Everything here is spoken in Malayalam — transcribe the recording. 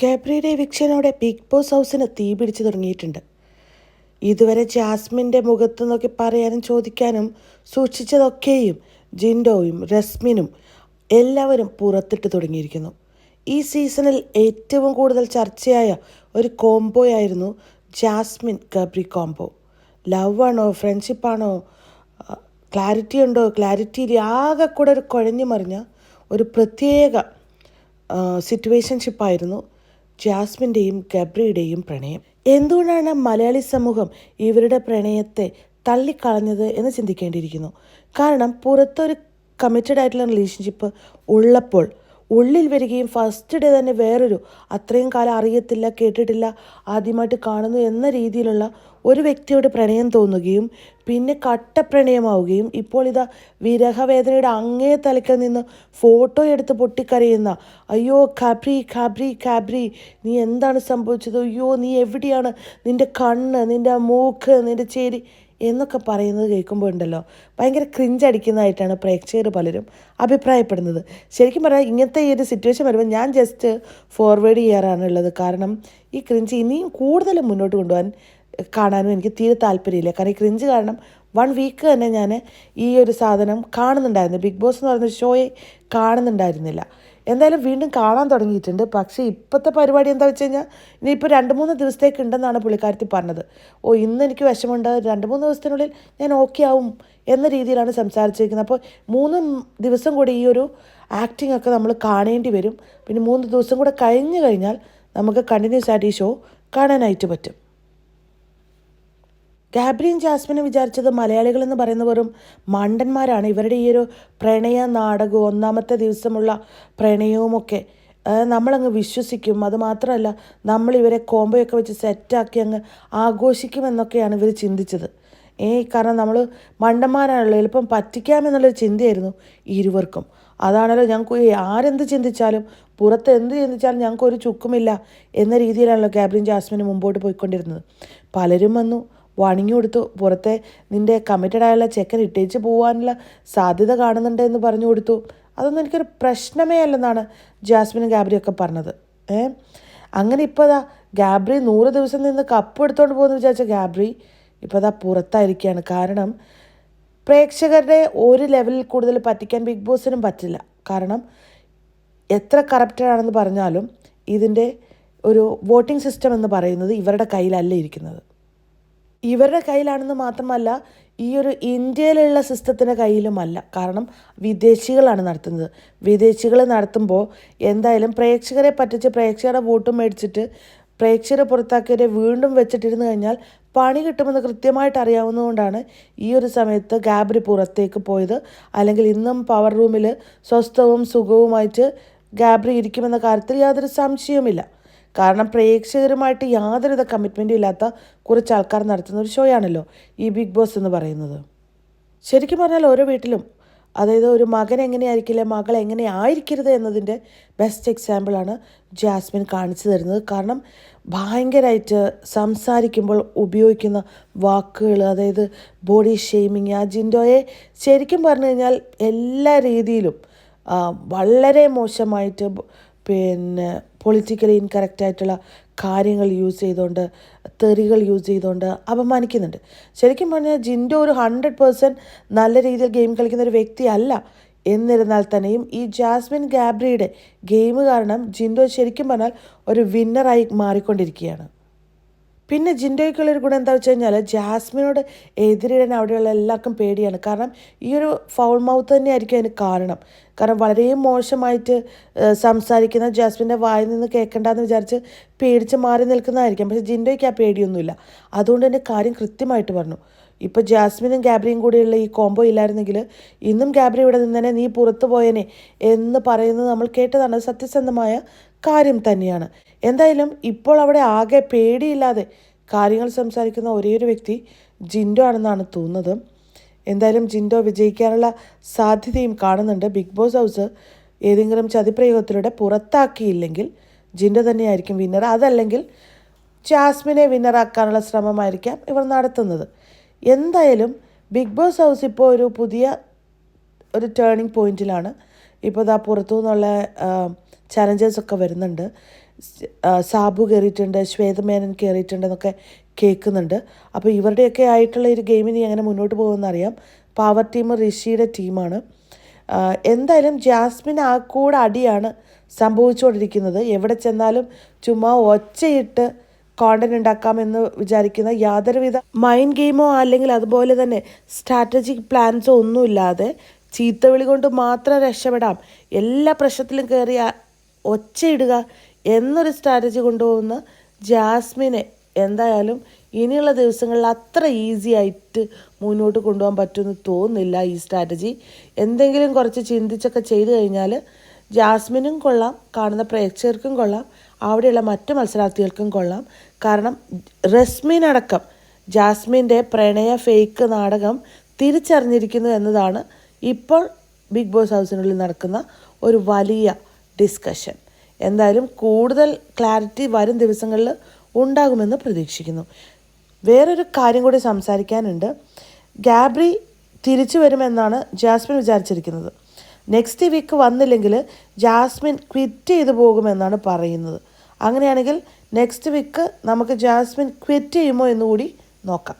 ഗബ്രിയുടെ വിക്ഷനോടെ ബിഗ് ബോസ് ഹൗസിന് തീ പിടിച്ചു തുടങ്ങിയിട്ടുണ്ട്. ഇതുവരെ ജാസ്മിന്റെ മുഖത്ത് നോക്കി പറയാനും ചോദിക്കാനും സൂക്ഷിച്ചതൊക്കെയും ജിൻഡോയും റസ്മിനും എല്ലാവരും പുറത്തിട്ട് തുടങ്ങിയിരിക്കുന്നു. ഈ സീസണിൽ ഏറ്റവും കൂടുതൽ ചർച്ചയായ ഒരു കോംബോയായിരുന്നു ജാസ്മിൻ ഗബ്രി കോംബോ. ലവ് ആണോ ഫ്രണ്ട്ഷിപ്പാണോ ക്ലാരിറ്റി ഉണ്ടോ ക്ലാരിറ്റി ആകെ കൂടെ ഒരു കുഴഞ്ഞു മറിഞ്ഞ ഒരു പ്രത്യേക സിറ്റുവേഷൻഷിപ്പായിരുന്നു. ജാസ്മിന്റെയും ഗബ്രിയുടെയും പ്രണയം. എന്തുകൊണ്ടാണ് മലയാളി സമൂഹം ഇവരുടെ പ്രണയത്തെ തള്ളിക്കളഞ്ഞത് എന്ന് ചിന്തിക്കേണ്ടിയിരിക്കുന്നു? കാരണം പുറത്തൊരു കമ്മിറ്റഡ് ആയിട്ടുള്ള റിലേഷൻഷിപ്പ് ഉള്ളപ്പോൾ ഉള്ളിൽ വരികയും ഫസ്റ്റ് ഡേ തന്നെ വേറൊരു അത്രയും കാലം അറിയത്തില്ല കേട്ടിട്ടില്ല ആദ്യമായിട്ട് കാണുന്നു എന്ന രീതിയിലുള്ള ഒരു വ്യക്തിയോട് പ്രണയം തോന്നുകയും പിന്നെ കട്ടപ്രണയമാവുകയും ഇപ്പോൾ ഇതാ വിരഹവേദനയുടെ അങ്ങേ തലയ്ക്കൽ നിന്ന് ഫോട്ടോ എടുത്ത് പൊട്ടിക്കരയുന്ന അയ്യോ ഖാബ്രി ഖാബ്രി ഖാബ്രി നീ എന്താണ് സംഭവിച്ചത്? അയ്യോ നീ എവിടെയാണ്? നിന്റെ കണ്ണ് നിന്റെ മൂക്ക് നിന്റെ ചേരി എന്നൊക്കെ പറയുന്നത് കേൾക്കുമ്പോൾ ഉണ്ടല്ലോ ഭയങ്കര ക്രിഞ്ചടിക്കുന്നതായിട്ടാണ് പ്രേക്ഷകർ പലരും അഭിപ്രായപ്പെടുന്നത്. ശരിക്കും പറഞ്ഞാൽ ഇങ്ങനത്തെ ഈ ഒരു സിറ്റുവേഷൻ വരുമ്പോൾ ഞാൻ ജസ്റ്റ് ഫോർവേഡ് ചെയ്യാറാണുള്ളത്. കാരണം ഈ ക്രിഞ്ച് ഇനിയും കൂടുതൽ മുന്നോട്ട് കൊണ്ടുപോകാൻ കാണാനും എനിക്ക് തീരെ താല്പര്യമില്ല. കാരണം ഈ ക്രിഞ്ച് കാരണം വൺ വീക്ക് തന്നെ ഞാൻ ഈ ഒരു സാധനം കാണുന്നുണ്ടായിരുന്നു. ബിഗ് ബോസ് എന്ന് പറയുന്ന ഷോയെ കാണുന്നുണ്ടായിരുന്നില്ല. എന്തായാലും വീണ്ടും കാണാൻ തുടങ്ങിയിട്ടുണ്ട്. പക്ഷേ ഇപ്പോഴത്തെ പരിപാടി എന്താ വെച്ച് കഴിഞ്ഞാൽ ഇനിയിപ്പോൾ രണ്ട് മൂന്ന് ദിവസത്തേക്ക് ഉണ്ടെന്നാണ് പുള്ളിക്കാരത്തി പറഞ്ഞത്. ഓ ഇന്ന് എനിക്ക് വിഷമമുണ്ട്. രണ്ട് മൂന്ന് ദിവസത്തിനുള്ളിൽ ഞാൻ ഓക്കെ ആവും എന്ന രീതിയിലാണ് സംസാരിച്ചിരിക്കുന്നത്. അപ്പോൾ മൂന്ന് ദിവസം കൂടി ഈ ഒരു ആക്ടിംഗ് ഒക്കെ നമ്മൾ കാണേണ്ടി വരും. പിന്നെ മൂന്ന് ദിവസം കൂടെ കഴിഞ്ഞ് കഴിഞ്ഞാൽ നമുക്ക് കണ്ടിന്യൂസ് ആയിട്ട് ഈ ഷോ കാണാനായിട്ട് പറ്റും. ഗാബ്രിയും ജാസ്മിനും വിചാരിച്ചത് മലയാളികൾ എന്ന് പറയുന്ന വെറും മണ്ടന്മാരാണ്. ഇവരുടെ ഈ ഒരു പ്രണയ നാടകവും ഒന്നാമത്തെ ദിവസമുള്ള പ്രണയവുമൊക്കെ നമ്മളങ്ങ് വിശ്വസിക്കും. അതുമാത്രമല്ല നമ്മൾ ഇവരെ കോമ്പയൊക്കെ വെച്ച് സെറ്റാക്കി അങ്ങ് ആഘോഷിക്കുമെന്നൊക്കെയാണ് ഇവർ ചിന്തിച്ചത്. ഏ കാരണം നമ്മൾ മണ്ടന്മാരാണല്ലോ എളുപ്പം പറ്റിക്കാമെന്നുള്ളൊരു ചിന്തയായിരുന്നു ഇരുവർക്കും. അതാണല്ലോ ഞങ്ങൾക്ക് ആരെന്ത് ചിന്തിച്ചാലും പുറത്ത് എന്ത് ചിന്തിച്ചാലും ഞങ്ങൾക്ക് ഒരു ചുക്കുമില്ല എന്ന രീതിയിലാണല്ലോ ഗാബ്രിൻ ജാസ്മിന് മുമ്പോട്ട് പോയിക്കൊണ്ടിരുന്നത്. പലരും വന്നു വാണിംഗ് കൊടുത്തു പുറത്തെ നിന്റെ കമ്മിറ്റഡ് ആയുള്ള ചെക്കൻ ഇട്ടേച്ച് പോകാനുള്ള സാധ്യത കാണുന്നുണ്ട് എന്ന് പറഞ്ഞു കൊടുത്തു. അതൊന്നും എനിക്കൊരു പ്രശ്നമേ അല്ലെന്നാണ് ജാസ്മിനും ഗാബ്രിയൊക്കെ പറഞ്ഞത്. ഏ? അങ്ങനെ ഇപ്പോൾ അതാ ഗാബ്രി നൂറ് ദിവസം നിന്ന് കപ്പ് എടുത്തുകൊണ്ട് പോകുന്നു വിചാരിച്ച ഗാബ്രി ഇപ്പോൾ അതാ പുറത്തായിരിക്കുകയാണ്. കാരണം പ്രേക്ഷകരുടെ ഒരു ലെവലിൽ കൂടുതൽ പറ്റിക്കാൻ ബിഗ് ബോസിനും പറ്റില്ല. കാരണം എത്ര കറപ്റ്റഡ് ആണെന്ന് പറഞ്ഞാലും ഇതിന്റെ ഒരു വോട്ടിംഗ് സിസ്റ്റം എന്ന് പറയുന്നത് ഇവരുടെ കയ്യിലല്ല ഇരിക്കുന്നത്. ഇവരുടെ കയ്യിലാണെന്ന് മാത്രമല്ല ഈ ഒരു ഇന്ത്യയിലുള്ള സിസ്റ്റത്തിന്റെ കയ്യിലുമല്ല. കാരണം വിദേശികളാണ് നടത്തുന്നത്. വിദേശികൾ നടത്തുമ്പോൾ എന്തായാലും പ്രേക്ഷകരെ പറ്റിച്ച് പ്രേക്ഷകരുടെ വോട്ടും മേടിച്ചിട്ട് പ്രേക്ഷകരെ പുറത്താക്കിയവരെ വീണ്ടും വെച്ചിട്ടിരുന്നു കഴിഞ്ഞാൽ പണി കിട്ടുമെന്ന് കൃത്യമായിട്ട് അറിയാവുന്നതുകൊണ്ടാണ് ഈ ഒരു സമയത്ത് ഗാബ്രി പുറത്തേക്ക് പോയത്. അല്ലെങ്കിൽ ഇന്നും പവർ റൂമിൽ സ്വസ്ഥവും സുഖവുമായിട്ട് ഗാബ്രി ഇരിക്കുമെന്ന കാര്യത്തിൽ യാതൊരു സംശയവുമില്ല. കാരണം പ്രേക്ഷകരുമായിട്ട് യാതൊരുവിധ കമ്മിറ്റ്മെന്റും ഇല്ലാത്ത കുറച്ച് ആൾക്കാർ നടത്തുന്ന ഒരു ഷോയാണല്ലോ ഈ ബിഗ് ബോസ് എന്ന് പറയുന്നത്. ശരിക്കും പറഞ്ഞാൽ ഓരോ വീട്ടിലും അതായത് ഒരു മകൻ എങ്ങനെയായിരിക്കില്ല മകൾ എങ്ങനെയായിരിക്കരുത് എന്നതിന്റെ ബെസ്റ്റ് എക്സാമ്പിളാണ് ജാസ്മിൻ കാണിച്ചു തരുന്നത്. കാരണം ഭയങ്കരമായിട്ട് സംസാരിക്കുമ്പോൾ ഉപയോഗിക്കുന്ന വാക്കുകൾ അതായത് ബോഡി ഷെയ്മിങ് ആ ജിൻഡോയെ ശരിക്കും പറഞ്ഞു കഴിഞ്ഞാൽ എല്ലാ രീതിയിലും വളരെ മോശമായിട്ട് പിന്നെ പൊളിറ്റിക്കലി ഇൻകറക്റ്റ് ആയിട്ടുള്ള കാര്യങ്ങൾ യൂസ് ചെയ്തുകൊണ്ട് തെറികൾ യൂസ് ചെയ്തുകൊണ്ട് അപമാനിക്കുന്നുണ്ട്. ശരിക്കും പറഞ്ഞാൽ ജിൻഡോ ഒരു ഹൺഡ്രഡ് പേഴ്സന്റ് നല്ല രീതിയിൽ ഗെയിം കളിക്കുന്ന ഒരു വ്യക്തിയല്ല എന്നിരുന്നാൽ തന്നെയും ഈ ജാസ്മിൻ ഗാബ്രിയുടെ ഗെയിം കാരണം ജിൻഡോ ശരിക്കും പറഞ്ഞാൽ ഒരു വിന്നറായി മാറിക്കൊണ്ടിരിക്കുകയാണ്. പിന്നെ ജിൻഡോയ്ക്കുള്ളൊരു ഗുണം എന്താ വെച്ച് കഴിഞ്ഞാൽ ജാസ്മിനോട് എതിരിടാൻ അവിടെയുള്ള എല്ലാവർക്കും പേടിയാണ്. കാരണം ഈ ഒരു ഫൗൾ മൗത്ത് തന്നെയായിരിക്കും അതിന് കാരണം. കാരണം വളരെ മോശമായിട്ട് സംസാരിക്കുന്ന ജാസ്മിന്റെ വായിൽ നിന്ന് കേൾക്കണ്ടെന്ന് വിചാരിച്ച് പേടിച്ച് മാറി നിൽക്കുന്നതായിരിക്കും. പക്ഷേ ജിൻഡോയ്ക്ക് ആ പേടിയൊന്നുമില്ല. അതുകൊണ്ട് തന്നെ കാര്യം കൃത്യമായിട്ട് പറഞ്ഞു. ഇപ്പോൾ ജാസ്മിനും ഗാബ്രിയും കൂടിയുള്ള ഈ കോംബോ ഇല്ലായിരുന്നെങ്കിൽ ഇന്നും ഗാബ്രി ഇവിടെ തന്നെ നീ പുറത്തു പോയനെ എന്ന് പറയുന്നത് നമ്മൾ കേട്ടതാണ്. സത്യസന്ധമായ കാര്യം തന്നെയാണ്. എന്തായാലും ഇപ്പോൾ അവിടെ ആകെ പേടിയില്ലാതെ കാര്യങ്ങൾ സംസാരിക്കുന്ന ഒരേ ഒരു വ്യക്തി ജിൻഡോ ആണെന്നാണ് തോന്നുന്നത്. എന്തായാലും ജിൻഡോ വിജയിക്കാനുള്ള സാധ്യതയും കാണുന്നുണ്ട്. ബിഗ് ബോസ് ഹൗസ് ഏതെങ്കിലും ചതിപ്രയോഗത്തിലൂടെ പുറത്താക്കിയില്ലെങ്കിൽ ജിൻഡോ തന്നെയായിരിക്കും വിന്നർ. അതല്ലെങ്കിൽ ജാസ്മിനെ വിന്നറാക്കാനുള്ള ശ്രമമായിരിക്കാം ഇവർ നടത്തുന്നത്. എന്തായാലും ബിഗ് ബോസ് ഹൗസ് ഇപ്പോൾ ഒരു പുതിയ ഒരു ടേണിംഗ് പോയിന്റിലാണ് ഇപ്പോൾ ഇതാ പുറത്തു നിന്നുള്ള ഒക്കെ വരുന്നുണ്ട്. സാബു കയറിയിട്ടുണ്ട് ശ്വേതമേനൻ കയറിയിട്ടുണ്ട് എന്നൊക്കെ കേൾക്കുന്നുണ്ട്. അപ്പോൾ ഇവരുടെയൊക്കെ ആയിട്ടുള്ള ഒരു ഗെയിമിന് എങ്ങനെ മുന്നോട്ട് പോകുമെന്ന് അറിയാം. പവർ ടീം ഋഷിയുടെ ടീമാണ് എന്തായാലും ജാസ്മിൻ ആ കൂടെ അടിയാണ് സംഭവിച്ചുകൊണ്ടിരിക്കുന്നത്. എവിടെ ചെന്നാലും ചുമ്മാ ഒച്ചയിട്ട് കോണ്ടന്റ് ഉണ്ടാക്കാമെന്ന് വിചാരിക്കുന്ന യാതൊരുവിധ മൈൻഡ് ഗെയിമോ അല്ലെങ്കിൽ അതുപോലെ തന്നെ സ്ട്രാറ്റജിക് പ്ലാൻസോ ഒന്നുമില്ലാതെ ചീത്തവിളി കൊണ്ട് മാത്രം രക്ഷപ്പെടാം. എല്ലാ പ്രശ്നത്തിലും കയറി ഒച്ചയിടുക എന്നൊരു സ്ട്രാറ്റജി കൊണ്ടുപോകുന്ന ജാസ്മിനെ എന്തായാലും ഇനിയുള്ള ദിവസങ്ങളിൽ അത്ര ഈസി ആയിട്ട് മുന്നോട്ട് കൊണ്ടുപോകാൻ പറ്റുമെന്ന് തോന്നുന്നില്ല ഈ സ്ട്രാറ്റജി എന്തെങ്കിലും കുറച്ച് ചിന്തിച്ചൊക്കെ ചെയ്തു കഴിഞ്ഞാൽ ജാസ്മിനും കൊള്ളാം കാണുന്ന പ്രേക്ഷകർക്കും കൊള്ളാം അവിടെയുള്ള മറ്റു മത്സരാർത്ഥികൾക്കും കൊള്ളാം. കാരണം റസ്മിൻ അടക്കം ജാസ്മിന്റെ പ്രണയ ഫേക്ക് നാടകം തിരിച്ചറിഞ്ഞിരിക്കുന്നു എന്നതാണ് ഇപ്പോൾ ബിഗ് ബോസ് ഹൗസിനുള്ളിൽ നടക്കുന്ന ഒരു വലിയ ഡിസ്കഷൻ എന്തായാലും കൂടുതൽ ക്ലാരിറ്റി വരും ദിവസങ്ങളിൽ ഉണ്ടാകുമെന്ന് പ്രതീക്ഷിക്കുന്നു. വേറൊരു കാര്യം കൂടി സംസാരിക്കാനുണ്ട്. ഗാബ്രി തിരിച്ചു വരുമെന്നാണ് ജാസ്മിൻ വിചാരിച്ചിരിക്കുന്നത്. നെക്സ്റ്റ് വീക്ക് വന്നില്ലെങ്കിൽ ജാസ്മിൻ ക്വിറ്റ് ചെയ്തു പോകുമെന്നാണ് പറയുന്നത്. അങ്ങനെയാണെങ്കിൽ നെക്സ്റ്റ് വീക്ക് നമുക്ക് ജാസ്മിൻ ക്വിറ്റ് ചെയ്യുമോ എന്നുകൂടി നോക്കാം.